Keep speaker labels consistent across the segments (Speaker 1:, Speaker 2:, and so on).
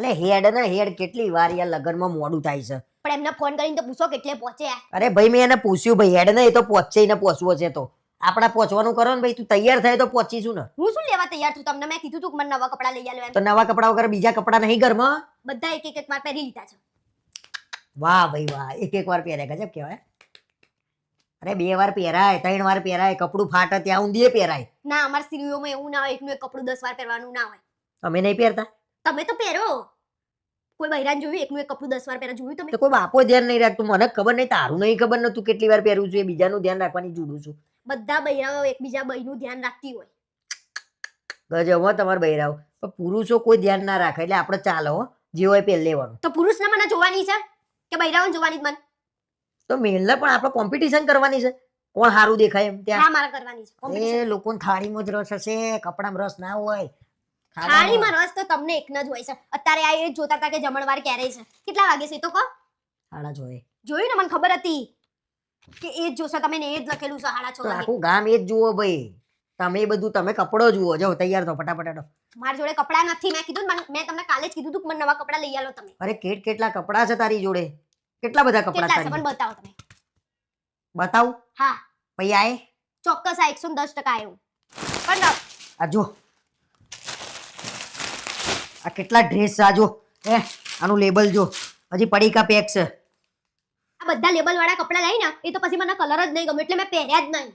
Speaker 1: અલે હેડ ને હેડ કેટલી વાર યાર લગનમાં મોડું થાય છે.
Speaker 2: પણ એમને ફોન કરીને તો પૂછો કેટલે પહોંચ્યા
Speaker 1: અરે ભાઈ મેં એને પૂછ્યું ભાઈ હેડ ને એ તો પહોંચશે ને પહોંચવો છે તો. આપણા પહોંચવાનું કરો ને ભાઈ તું તૈયાર થાય તો પહોંચીશું ને.
Speaker 2: હું શું લેવા તૈયાર છું? તમને મેં કીધું તું કે મને નવા કપડાં લઈ આલો
Speaker 1: તો નવા કપડા વગર બીજા કપડા નહીં ઘરમાં?
Speaker 2: બધા એક એક એક માર પહેરી લીધા છે.
Speaker 1: વાહ ભાઈ વાહ એક એક વાર પહેર્યા ગજબ કહેવાય અરે બે વાર પહેરાય ત્રણ વાર પહેરાય કપડું ફાટે ત્યાં ઊંધીએ પહેરાય.
Speaker 2: ના અમાર સ્ત્રીઓમાં એવું ના હોય એકનું એક કપડું દસ વાર પહેરવાનું ના હોય.
Speaker 1: અમે નહીં પહેરતા?
Speaker 2: તમે તો પહેરો. કોઈ બૈરાન જોયું? એકનું એક કપડું દસ વાર પહેરા જોયું તમે?
Speaker 1: કોઈ બાપો ધ્યાન નહીં રાખતું. મને ખબર નહીં તારું નહીં ખબર નતું કેટલી વાર પહેરું છું એ બીજાનું ધ્યાન રાખવાની જુડું છું.
Speaker 2: બધા બૈરાઓ એકબીજા બૈનું ધ્યાન રાખતી હોય.
Speaker 1: ગજબ તમારે બહેરાવ પણ પુરુષો કોઈ ધ્યાન ના રાખે એટલે આપણે ચાલો જે હોય પહેર લેવાનું.
Speaker 2: તો પુરુષને મને જોવાની છે? કે બૈરાઓને જોવાની જ મને?
Speaker 1: તો મેલને પણ આપણે કોમ્પિટિશન કરવાની છે. કોણ સારું દેખાય એમ ત્યાં?
Speaker 2: મારે કરવાની છે.
Speaker 1: એ લોકોને થાળીમાં જ રસ હશે કપડામાં રસ ના હોય.
Speaker 2: થાળીમાં રસ તો તમને એકનો જ હોય છે. અત્યારે આ એ જોતા હતા કે જમણવાર ક્યારે છે. કેટલા વાગે છે તો કહો.
Speaker 1: હાડા જોઈએ.
Speaker 2: જોયું ને મને ખબર હતી કે એ જ જોશો તમે ને એ જ લખેલું છે હાડા છ
Speaker 1: તો
Speaker 2: વાગે.
Speaker 1: આખું ગામ એ જ જુઓ ભાઈ. તમે બધું તમે કપડો જુઓ. જાઓ તૈયાર થો ફટાફટ.
Speaker 2: મારી જોડે કપડાં નથી. મેં કીધું ને મને- મેં તમને કાલે જ કીધું તું કે મને નવા કપડાં લઈ આલો તમે.
Speaker 1: અરે કેટ કેટલા કપડા છે તારી જોડે? કેટલા બધા કપડા
Speaker 2: કેટલા છે?
Speaker 1: તારી
Speaker 2: મને બતાવો તમે.
Speaker 1: બતાવું?
Speaker 2: હા.
Speaker 1: પછી આય
Speaker 2: ચોક્કસ આ એકસો દસ ટકા આવ્યું. પણ
Speaker 1: આ જો આ કેટલા ડ્રેસ આ જો એ આનું લેબલ જો. હજી પડીકા પેક છે
Speaker 2: આ બધા લેબલ વાળા કપડાં લઈને એ તો પછી મને કલર જ નહીં ગમે એટલે મેં પહેર્યા જ નહીં.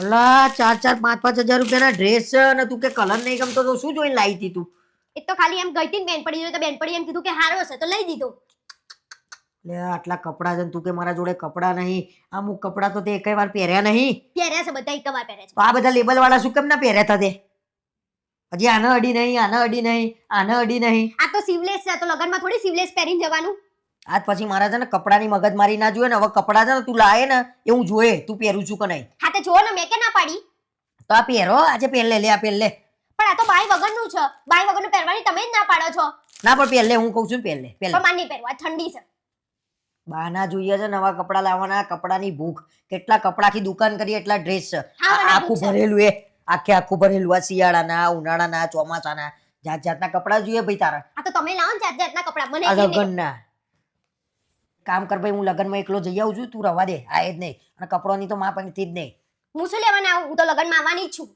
Speaker 1: ઓલા ચાર ચાર પાંચ પાંચ હજાર રૂપિયાના ડ્રેસ છે અને તું કે કલર નહીં ગમતો તો શું જોઈને લાવી હતી તું
Speaker 2: એ તો ખાલી એમ ગઈ હતી ને બેનપડી જોડે તો બેનપડી એમ કીધું કે હારો હશે તો લઈ દીધો.
Speaker 1: લે આટલા કપડા છે ને તું કે મારા જોડે કપડા નહીં અમુક કપડા તો તે એકય વાર પહેર્યા નહીં.
Speaker 2: પહેર્યા છે બધા એક વાર પહેર્યા છે.
Speaker 1: આ બધા લેબલ વાળા શું કેમ ના પહેર્યા હતા તે? હજી આને અડી નહીં આને અડી નહીં આને અડી નહીં.
Speaker 2: આ તો સિવલેસ છે તો લગનમાં થોડી સિવલેસ પહેરીને જવાનું.
Speaker 1: આજ પછી મારા છે ને કપડાની મગજમારી ના જોઈએ ને હવે કપડા છે ને તું લાવે ને એ હું જોઈએ તું પહેરું છું કે નહીં?
Speaker 2: હા તે જો ને મેં કે ના પાડી?
Speaker 1: તો આ પહેરો આજે પહેર લે લે આ પહેર લે.
Speaker 2: પણ આ તો બાય વગરનું છે. બાય વગરનું પહેરવાની તમે જ ના પાડો છો.
Speaker 1: ના પણ પહેર લે હું કહું છું પહેર લે પહેર લે.
Speaker 2: પણ માની પહેરવા ઠંડી છે.
Speaker 1: બાના જોઈએ છે નવા કપડા લાવવાના કપડાની ભૂખ. કેટલા કપડાથી દુકાન કરી એટલા ડ્રેસ છે. આખું ભરેલું એ. આખે આખું ભરેલું આ શિયાળાના ઉનાળાના ચોમાસાના જાત જાતના કપડા જોઈએ ભાઈ તારા.
Speaker 2: આ તો તમે લાવો ને જાત જાતના કપડાં મને
Speaker 1: આ લગનના. કામ કર ભાઈ હું લગનમાં એકલો જઈ આવું છું તું રવા દે આ જ નહીં. અને કપડોની તો માપ અહીંથી જ નહીં.
Speaker 2: હું શું લેવાના આવું? હું તો લગનમાં આવવાની જ છું.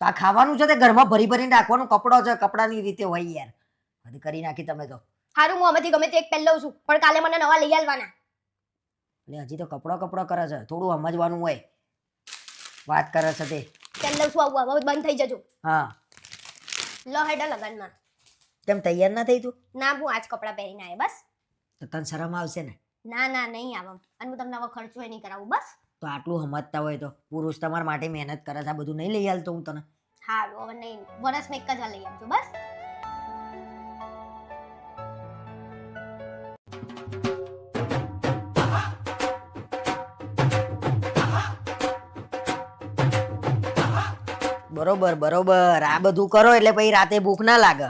Speaker 1: તો આ ખાવાનું છે તે ઘરમાં ભરી ભરીને રાખવાનું કપડો છે કપડાની રીતે હોય યાર. બધી કરી નાખી તમે તો.
Speaker 2: હારું હું આમાંથી ગમે તે એક પહેલ લઉં છું. પણ કાલે મને નવા લઈ આવવાના
Speaker 1: એટલે હજી તો કપડો કપડો કરે છે. થોડું સમજવાનું હોય. વાત કરે છે તે.
Speaker 2: કેમ લઉં છું આવું હવે બંધ થઈ જજો.
Speaker 1: હા.
Speaker 2: લો હેડો લગનમાં.
Speaker 1: કેમ તૈયાર ના થઈ તું?
Speaker 2: ના હું આજ કપડાં પહેરીને આવે બસ.
Speaker 1: તો તને શરમ આવશે ને?
Speaker 2: ના ના નહીં આવું અને હું તમને હવે ખર્ચો એ નહીં કરાવું બસ.
Speaker 1: તો આટલું સમજતા હોય તો. પુરુષ તમારા માટે મહેનત કરે છે આ બધું નહીં લઈ હાલતો હું તને.
Speaker 2: હા હવે નહીં. વરસમાં એક જ લઈ આવજો બસ.
Speaker 1: બરોબર બરોબર. આ બધું કરો એટલે પછી રાતે ભૂખ ના લાગે.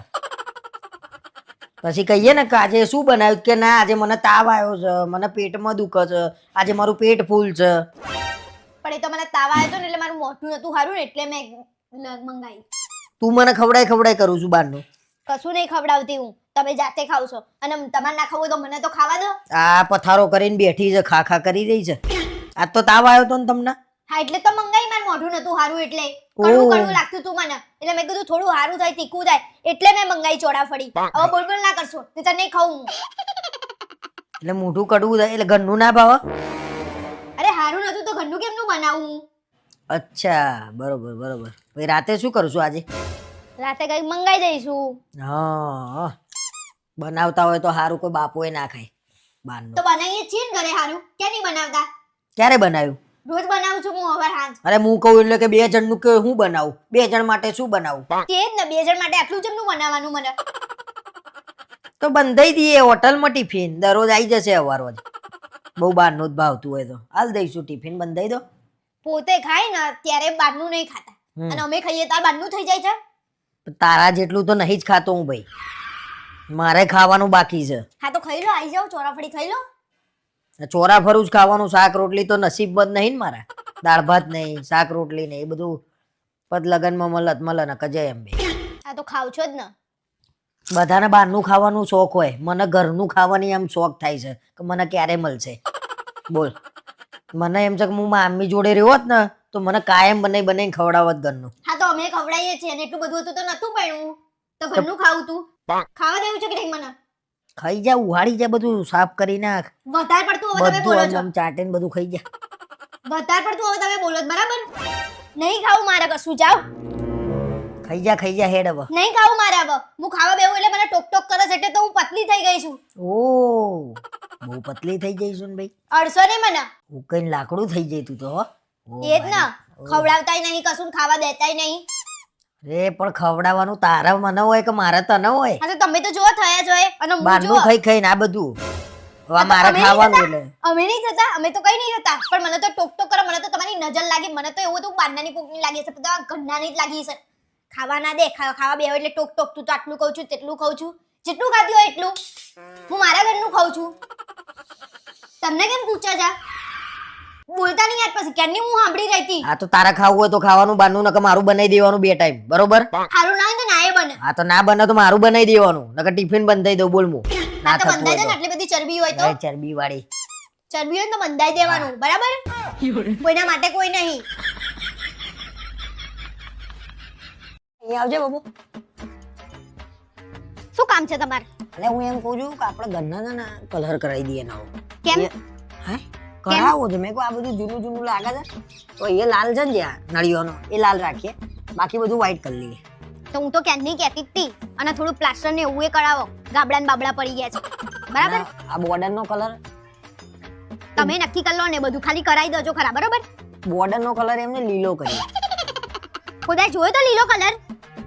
Speaker 1: પછી કહીએ ને કે આજે શું બનાવ્યું? કે ના આજે મને તાવ આવ્યો છે મને પેટમાં દુખે છે આજે મારું પેટ ફૂલ છે.
Speaker 2: પણ એ તો મને તાવ આવ્યો હતો ને એટલે મારું મોઢું નતું સારું ને એટલે મેં મંગાવી
Speaker 1: તું મને ખવડાય ખવડાય કરું છું બહારનું.
Speaker 2: કશું નહીં ખવડાવતી હું. તમે જાતે ખાવ છો. અને તમારે ના ખાવું તો મને તો ખાવા દો.
Speaker 1: આ પથારો કરીને બેઠી છે ખા ખા કરી રહી છે. આજ તો તાવ આવ્યો તો ને તમને?
Speaker 2: હા એટલે તો મંગાઈ મારું મોઢું નતું સારું એટલે. કડવું કડવું લાગતું તું મને. એટલે મેં કીધું થોડું હારું થાય તીખું થાય. એટલે મેં મંગાઈ ચોળાફળી હવે બોલ બોલ ના કરશો તો નહીં ખાવું હું.
Speaker 1: એટલે મોઢું કડવું થાય એટલે ઘરનું ના ભાવ?
Speaker 2: અરે હારું નતું તો ઘરનું કેમનું બનાવું
Speaker 1: અચ્છા બરોબર બરોબર. પછી રાતે શું કરશું આજે?
Speaker 2: રાતે કઈ મંગાઈ દઈશું.
Speaker 1: હા. બનાવતા હોય તો હારું કોઈ બાપુએ ના ખાય. બહારનું
Speaker 2: તો બનાવીએ છીએ ને ઘરે સારું ક્યાં નહીં બનાવતા?
Speaker 1: ક્યારે બનાવ્યું?
Speaker 2: રોજ બનાવું છું હું હવે હાંજ.
Speaker 1: અરે હું કહું એટલે કે બે જણનું કે હું બનાવું? બે જણ માટે શું બનાવું?
Speaker 2: તે જ ને બે જણ માટે આટલું જમનું બનાવવાનું મને.
Speaker 1: તો બંધાઈ દઈએ હોટલમાં ટિફિન. દરરોજ આવી જશે અવાર રોજ બહુ બહારનું જ ભાવતું હોય તો. હાલ દઈશું ટિફિન બંધાઈ દો.
Speaker 2: પોતે ખાય ને ત્યારે બહારનું નહીં ખાતા. અને અમે ખાઈએ ત્યારે બહારનું થઈ જાય છે.
Speaker 1: તારા જેટલું તો નહીં જ ખાતો હું ભાઈ. મારે ખાવાનું બાકી છે.
Speaker 2: હા તો ખાઈ લો આવી જાઓ ચોરાફળી ખાઈ લો.
Speaker 1: ચોરા ફરું જ ખાવાનું શાક રોટલી તો નસીબમાં જ નહીં ને મારા. દાળ ભાત નહીં શાક રોટલી નહીં એ બધું પદ લગનમાં મલત મલન ને કજે એમ બે.
Speaker 2: આ તો ખાવ છો જ ને.
Speaker 1: બધાને બહારનું ખાવાનું શોખ હોય. મને ઘરનું ખાવાની એમ શોખ થાય છે કે મને ક્યારે મળશે. બોલ. મને એમ છે કે હું મામી જોડે રહ્યો હોત ને તો મને કાયમ બને બને ખવડાવત ઘરનું.
Speaker 2: હા તો અમે ખવડાવીએ છીએ અને એટલું બધું હતું તો નતું પડ્યું. તો ઘરનું ખાવું તું. ખાવા દેવું છે કે નહીં મને?
Speaker 1: ખાઈ જા ઉહાડી જા બધું સાફ કરી નાખ.
Speaker 2: વધારે પડતું હવે તમે બોલો છો.
Speaker 1: આમ ચાટીને બધું ખાઈ જા.
Speaker 2: વધારે પડતું હવે તમે બોલો બરાબર? નહીં ખાવું મારે કશું જાવ?
Speaker 1: ખાઈ જા ખાઈ જા હેડ હવે.
Speaker 2: નહીં ખાવું મારે હવે. હું ખાવા બેવું એટલે મને ટોક ટોક કરે છે એટલે તો હું પતલી થઈ ગઈ છું.
Speaker 1: ઓ બહુ પતલી થઈ જઈશું ને ભાઈ.
Speaker 2: અડસો નહીં મને?
Speaker 1: હું કઈ લાકડું થઈ જઈ તું તો
Speaker 2: એ જ ને. ખવડાવતાય નહીં કશું ખાવા દેતાય નહીં.
Speaker 1: રે પણ ખવડાવવાનું તારા મને હોય કે મારા તને હોય?
Speaker 2: હા તો તમે તો જો થયા છો અને હું જો
Speaker 1: ખાઈ ખાઈને આ બધું. હવે મારે
Speaker 2: અમે નહીં
Speaker 1: ખાવાનું
Speaker 2: થતા?
Speaker 1: એટલે.
Speaker 2: અમે નહીં થતા અમે તો કઈ નહીં થતા પણ મને તો ટોક ટોક કરે મને તો તમારી નજર લાગી. મને તો એવું હતું બાંધનાની કોકની લાગી છે. બધા ઘરનાની જ લાગી છે. ખાવા ના દે. ખા- ખાવા બે એટલે ટોક ટોક તું તો આટલું કહું છું તેટલું ખાઉં છું. જેટલું ખાતી હોય એટલું. હું મારા ઘરનું ખાઉં છું. તમને કેમ પૂછા જા? બોલતા નહીં યાર પછી કેની હું સાંભળી રહી હતી
Speaker 1: આ તો તારા ખાવું હોય તો ખાવાનું બહારનું નકર મારું બનાવી દેવાનું બે ટાઈમ બરોબર?
Speaker 2: હારું ના હોય તો નાય બને.
Speaker 1: આ તો ના બને તો મારું બનાવી દેવાનું નકર ટિફિન બંધાઈ દઉં બોલ હું ના
Speaker 2: તો બંધાઈ
Speaker 1: હોય
Speaker 2: ને આટલી બધી ચરબી હોય
Speaker 1: તો. ચરબી વાળી.
Speaker 2: ચરબી હોય તો બંધાઈ દેવાનું બરાબર? કોઈના માટે કોઈ નહીં.
Speaker 1: અહીંયા આવજે બાબુ.
Speaker 2: શું કામ છે તમારે?
Speaker 1: એટલે હું એમ કહું છું કે આપણે ઘરના છે કલર કરાવી દઈએ નવો.
Speaker 2: કેમ?
Speaker 1: હે? કરાવો છે? મેં કહું આ બધું જૂનું જૂનું લાગે છે. તો એ લાલ છે ને જ્યાં નળીઓનો એ લાલ રાખીએ. બાકી બધું વ્હાઈટ કરી લઈએ.
Speaker 2: તો હું તો ક્યારની કહેતી હતી અને થોડું પ્લાસ્ટર ને એવું એ કરાવો. ગાબડા ને બાબડા પડી ગયા છે. બરાબર?
Speaker 1: આ બોર્ડર નો કલર
Speaker 2: તમે નક્કી કરી લો ને બધું ખાલી કરાવી દેજો ખરા બરાબર?
Speaker 1: બોર્ડર નો કલર એમને લીલો કરીએ.
Speaker 2: ખુદા જોયો તો લીલો કલર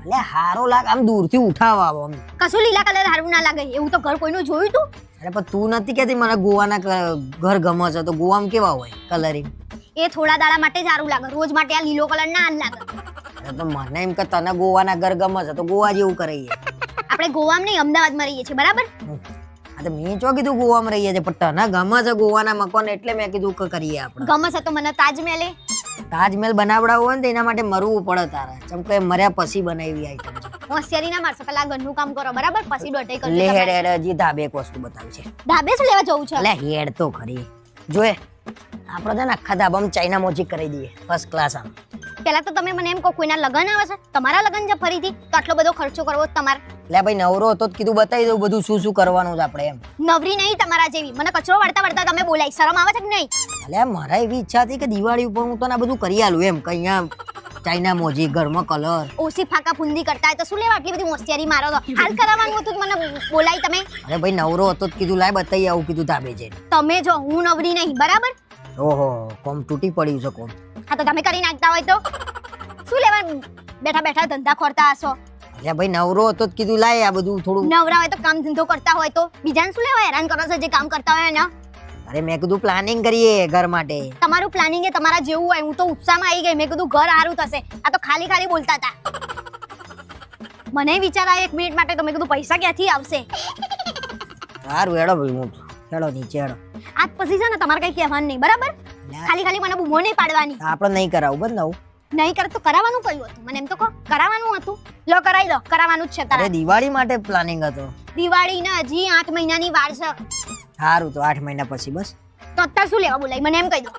Speaker 1: એટલે હારો લાગ આમ દૂરથી ઉઠાવા આવો આમ
Speaker 2: કશું લીલા કલર હારું ના લાગે. એવું તો ઘર કોઈનું જોયું તું?
Speaker 1: અરે પણ તું નથી કહેતી મને ગોવાના ઘર ગમે છે તો ગોવામાં કેવા હોય કલરિંગ
Speaker 2: એ થોડા દાડા માટે સારું લાગે. રોજ માટે આ લીલો કલર ના હાલ લાગે.
Speaker 1: અરે તો મને એમ કે તને ગોવાના ઘર ગમે છે તો ગોવા જેવું કરીએ
Speaker 2: આપણે ગોવામાં નહીં અમદાવાદમાં રહીએ છીએ બરાબર?
Speaker 1: હા તો મેં ચો કીધું ગોવામાં રહીએ છીએ પણ તને ગમે છે ગોવાના મકાન એટલે મેં કીધું કે કરીએ આપણે.
Speaker 2: ગમે છે તો મને તાજમહેલે
Speaker 1: તાજમહેલ બનાવડાવવો હોય ને તો એના માટે મરવું પડે તારે. ચમ કે મર્યા પછી બનાવી આઈટમ છે
Speaker 2: હોશિયારી ના મારશો પેલા ઘરનું કામ કરો બરાબર? પછી દોઢાઈ કરો
Speaker 1: લે હેડ હેડ હજી ધાબે એક વસ્તુ બતાવી છે.
Speaker 2: ધાબે શું લેવા જવું છે?
Speaker 1: લે હેડ તો ખરી. જોએ આપણે છે ને આખા ધાબામાં ચાઇના મોજી કરી દઈએ ફર્સ્ટ ક્લાસ આમ.
Speaker 2: પેલા તો તમે મને એમ કહો કોઈના લગન આવે છે? તમારા લગન છે ફરીથી? તો આટલો બધો ખર્ચો કરવો તમારે.
Speaker 1: એટલે ભાઈ નવરો હતો કીધું બતાવી દઉં બધું શું શું કરવાનું છે આપણે એમ.
Speaker 2: નવરી નહીં તમારા જેવી. મને કચરો વળતા વળતા તમે બોલાય. શરમ આવે છે કે નહીં?
Speaker 1: એટલે મારા એવી ઈચ્છા હતી કે દિવાળી ઉપર હું તને આ બધું કરી આલું એમ કઈ આમ. ચાઇના મોજી ઘરમાં કલર.
Speaker 2: ઓછી ફાકા ફુંદી કરતા હોય તો શું લેવા આટલી બધી હોશિયારી મારો તો? હાલ કરાવવાનું હતું તો મને બોલાય તમે.
Speaker 1: અરે ભાઈ નવરો હતો કીધું લાય બતાવી આવું કીધું ધાબે જઈને.
Speaker 2: તમે જો હું નવરી નહીં બરાબર?
Speaker 1: ઓહો કોમ તૂટી પડ્યું છે કોમ.
Speaker 2: હા તો તમે કરી નાખતા હોય તો? શું લેવા બેઠા બેઠા ધંધા ખોરતા હશો.
Speaker 1: એટલે ભાઈ નવરો હતો તો કીધું લાય આ બધું થોડું.
Speaker 2: નવરા હોય તો કામ ધંધો કરતા હોય તો. બીજાને શું લેવા હેરાન કરો છો જે કામ કરતા હોય ને?
Speaker 1: અરે મેં કીધું પ્લાનિંગ કરીએ ઘર માટે.
Speaker 2: તમારું પ્લાનિંગ એ તમારા જેવું હોય હું તો ઉત્સાહમાં આવી ગઈ. મેં કીધું ઘર સારું થશે. આ તો ખાલી ખાલી બોલતા હતા. મને વિચાર આવ્યો એક મિનિટ માટે તો મેં કીધું પૈસા ક્યાંથી આવશે?
Speaker 1: સારું હેડો ભાઈ હું હેડો નીચે હેડો
Speaker 2: આજ પછી છે ને તમારે કઈ કહેવાનું નહીં બરાબર? ખાલી ખાલી મને બૂમો નહીં પાડવાની.
Speaker 1: આપણે નહીં કરાવું બસ નવું.
Speaker 2: નહીં કર તો કરાવવાનું કયું હતું? મને એમ તો કહો કરાવવાનું હતું. લો કરાવી દો કરાવવાનું જ છે તારે.
Speaker 1: દિવાળી માટે પ્લાનિંગ હતો.
Speaker 2: દિવાળી ને હજી આઠ મહિનાની વાર છે.
Speaker 1: સારું તો આઠ મહિના પછી બસ.
Speaker 2: તો અત્યારે શું લેવા બોલાય? મને એમ કહી દો.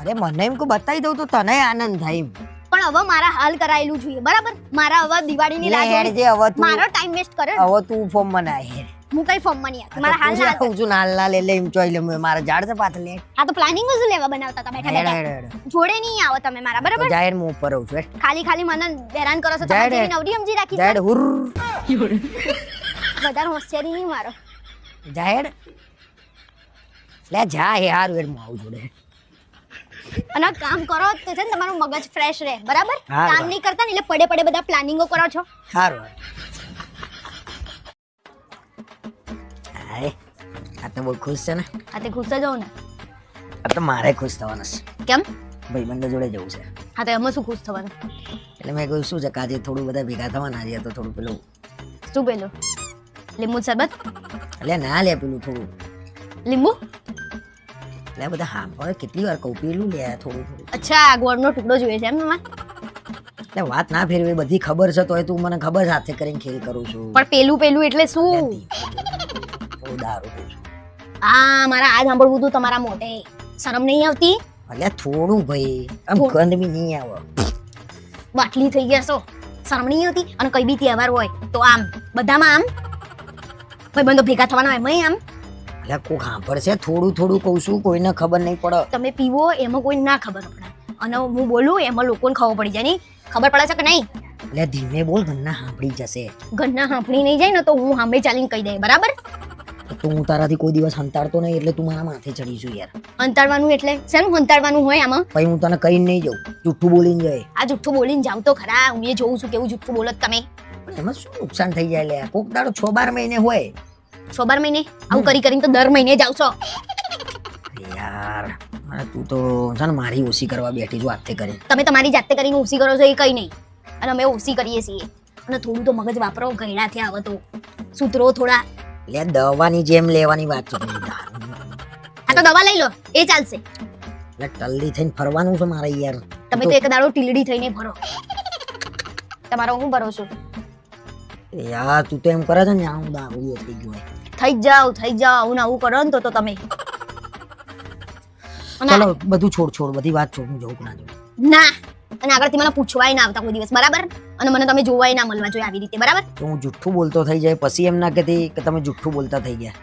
Speaker 1: અરે મને એમ કો બતાવી દઉં તો તને આનંદ થાય
Speaker 2: પણ હવે મારા હાલ કરાયેલું જોઈએ બરાબર? મારા હવે દિવાળીની
Speaker 1: લે
Speaker 2: રાહ
Speaker 1: હેડ
Speaker 2: જોવી.
Speaker 1: જે હવે તું
Speaker 2: મારો ટાઈમ વેસ્ટ કરે
Speaker 1: હવે તું ફોર્મ બનાય હેડ
Speaker 2: હું કઈ ફોર્મમાં નહીં મારા હાલ ના
Speaker 1: હું છું નાલ લે લે એમ લે મારા ઝાડ છે પાછળ લે.
Speaker 2: આ તો પ્લાનિંગ શું લેવા બનાવતા હતા બેઠા બેઠા. જોડે નહીં આવો તમે મારા બરાબર?
Speaker 1: જાહેર હું ઉપર રહું છું
Speaker 2: ખાલી ખાલી મને હેરાન કરો છો
Speaker 1: તમે
Speaker 2: જેવી નવરી સમજી રાખી
Speaker 1: જાહેર હુર.
Speaker 2: વધારે હોશિયારી નહીં મારો.
Speaker 1: જાહેર? લે જા હે હારું વેર હું આવું જોડે.
Speaker 2: અને કામ કરો તો છે ને તમારું મગજ ફ્રેશ રહે બરાબર? કામ નહીં કરતા ને એટલે પડે પડે બધા પ્લાનિંગો કરો છો.
Speaker 1: સારું હાય આ તો બહુ ખુશ છે ને.
Speaker 2: આ તે ખુશ જ ને.
Speaker 1: આ તો મારે ખુશ થવાનું છે.
Speaker 2: કેમ?
Speaker 1: ભાઈ બંને જોડે જવું છે.
Speaker 2: હા તો એમાં શું ખુશ થવાનું?
Speaker 1: એટલે મેં કહ્યું શું છે કાજે થોડું બધા ભેગા થવાના છે તો થોડું પેલું
Speaker 2: શું પેલું? લીંબુ શરબત?
Speaker 1: એટલે ના લે પેલું થોડું.
Speaker 2: લીંબુ?
Speaker 1: એટલે બધા હા કેટલી વાર કહું પેલું લે થોડું થોડું.
Speaker 2: અચ્છા ગોળનો ટુકડો જોઈએ છે એમ
Speaker 1: એટલે વાત ના ફેરવી બધી ખબર છે તોય તું મને ખબર સાથે કરીને ખેલ કરું છું.
Speaker 2: પણ પેલું પેલું એટલે શું?
Speaker 1: ધીમે દારૂ પીઉં છું.
Speaker 2: આ મારા આ સાંભળવું હતું તમારા મોઢે. શરમ નહીં આવતી?
Speaker 1: અલ્યા થોડું ભાઈ. આમ ગંધ બી નહીં આવે.
Speaker 2: બાટલી થઈ ગયા છો. શરમ નહીં આવતી? અને કઈ બી તહેવાર હોય તો આમ બધામાં આમ. ભાઈ બંધો ભેગા થવાના હોય એમાંય આમ.
Speaker 1: એટલે કોઈ સાંભળશે થોડું થોડું કહું છું કોઈને ખબર નહીં પડે.
Speaker 2: તમે પીવો એમાં કોઈ ના ખબર પડે. અને હું બોલું એમાં લોકોને ખબર પડી જાય નહીં. ખબર પડે છે કે નહીં?
Speaker 1: એટલે ધીમે બોલ ઘરના સાંભળી જશે.
Speaker 2: ઘરના સાંભળી નહીં જાય ને તો હું સામે ચાલીને કહી દે બરાબર?
Speaker 1: તો હું તારાથી કોઈ દિવસ હંતાડતો નહીં એટલે તું મારા માથે ચડીશું યાર.
Speaker 2: હંતાડવાનું એટલે શેનું હંતાડવાનું હોય આમાં?
Speaker 1: પછી હું તને કઈ નહીં જાઉં. જુઠ્ઠું બોલીને જાય.
Speaker 2: આ જુઠ્ઠું બોલીને જાઉં તો ખરા હું એ જોઉં છું કેવું જુઠ્ઠું બોલો તમે.
Speaker 1: પણ એમાં શું નુકસાન થઈ જાય લે કોક દાડો છ બાર મહિને હોય.
Speaker 2: છ બાર મહિને? આવું કરી કરીને તો દર મહિને જાવ છો
Speaker 1: યાર અરે તું તો છે ને મારી ઓછી કરવા બેઠી છું હાથે કરી
Speaker 2: તમે તમારી જાતે કરીને ઓછી કરો છો એ કઈ નહીં. અને અમે ઓછી કરીએ છીએ. અને થોડું તો મગજ વાપરો ગયડા થયા હવે તો. સૂત્રો થોડા
Speaker 1: લે દવાની જેમ લેવાની વાત છે.
Speaker 2: આ તો દવા લઈ લો એ ચાલશે.
Speaker 1: એટલે ટલ્લી થઈને ફરવાનું છે મારે યાર.
Speaker 2: તમે તો એક દાડો ટીલડી થઈને ભરો તમારો હું ભરો છું?
Speaker 1: યાર તું તો એમ કરે છે ને આ હું દારૂ થઈ ગયો.
Speaker 2: થઈ જાવ થઈ જાવ આવું ને આવું કરો ને તો તો તમે.
Speaker 1: ચલો બધું છોડ છોડ બધી વાત છોડ હું જવું ના
Speaker 2: ના અને આગળથી મને પૂછવાય ના આવતા કોઈ દિવસ બરાબર? અને મને તમે જોવાય ના મળવા જોઈએ આવી રીતે બરાબર?
Speaker 1: તો હું જુઠ્ઠું બોલતો થઈ જાય પછી એમ ના કહેતી કે તમે જુઠ્ઠું બોલતા થઈ ગયા.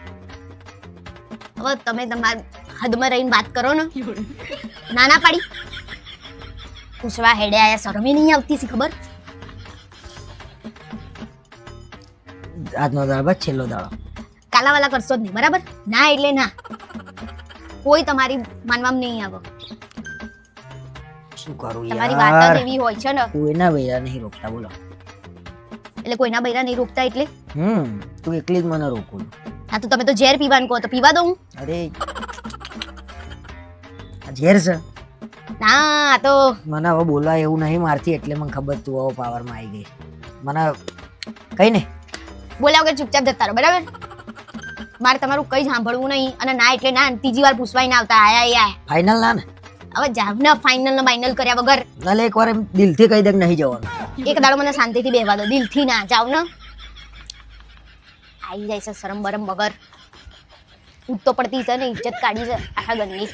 Speaker 2: હવે તમે તમારા હદમાં રહીને વાત કરો ને. ના ના પાડી. પૂછવા હેડે આયા શરમે નહીં આવતી સી ખબર?
Speaker 1: આજનો દાડો છેલ્લો દાડો.
Speaker 2: કાલાવાલા કરશો જ નહીં બરાબર? ના એટલે ના. કોઈ તમારી માનવામાં નહીં આવે.
Speaker 1: શું કરું
Speaker 2: તમારી વાત જ એવી હોય છે ને.
Speaker 1: કોઈના બૈરા નહીં રોકતા બોલો.
Speaker 2: એટલે કોઈના બૈરા નહીં રોકતા એટલે?
Speaker 1: હમ તું એકલી જ મને રોકું.
Speaker 2: હા તો તમે તો ઝેર પીવાનું કહો તો પીવા દઉં
Speaker 1: અરે ઝેર છે?
Speaker 2: ના તો
Speaker 1: મને હવે બોલવા એવું નહીં મારથી એટલે મને ખબર તું હવે પાવરમાં આવી ગઈ. મને કઈ ને
Speaker 2: બોલ્યા વગર ચૂપચાપ જતા રહો બરાબર? મારે તમારું કઈ સાંભળવું નહીં અને ના એટલે ના ત્રીજી વાર પૂછવાય ના આવતા આયા આયા.
Speaker 1: ફાઇનલ ના ને?
Speaker 2: હવે જાવ ને ફાઇનલ ને ફાઇનલ કર્યા વગર.
Speaker 1: ભલે એકવાર એમ દિલથી કહી દે કે નહીં જવાનું.
Speaker 2: એક દાડો મને શાંતિથી બેહવા દો દિલથી ના જાવ ને. આવી જાય છે શરમ બરમ વગર. ઉત્તો તો પડતી છે ને ઇજ્જત કાઢી છે આખા ઘરની.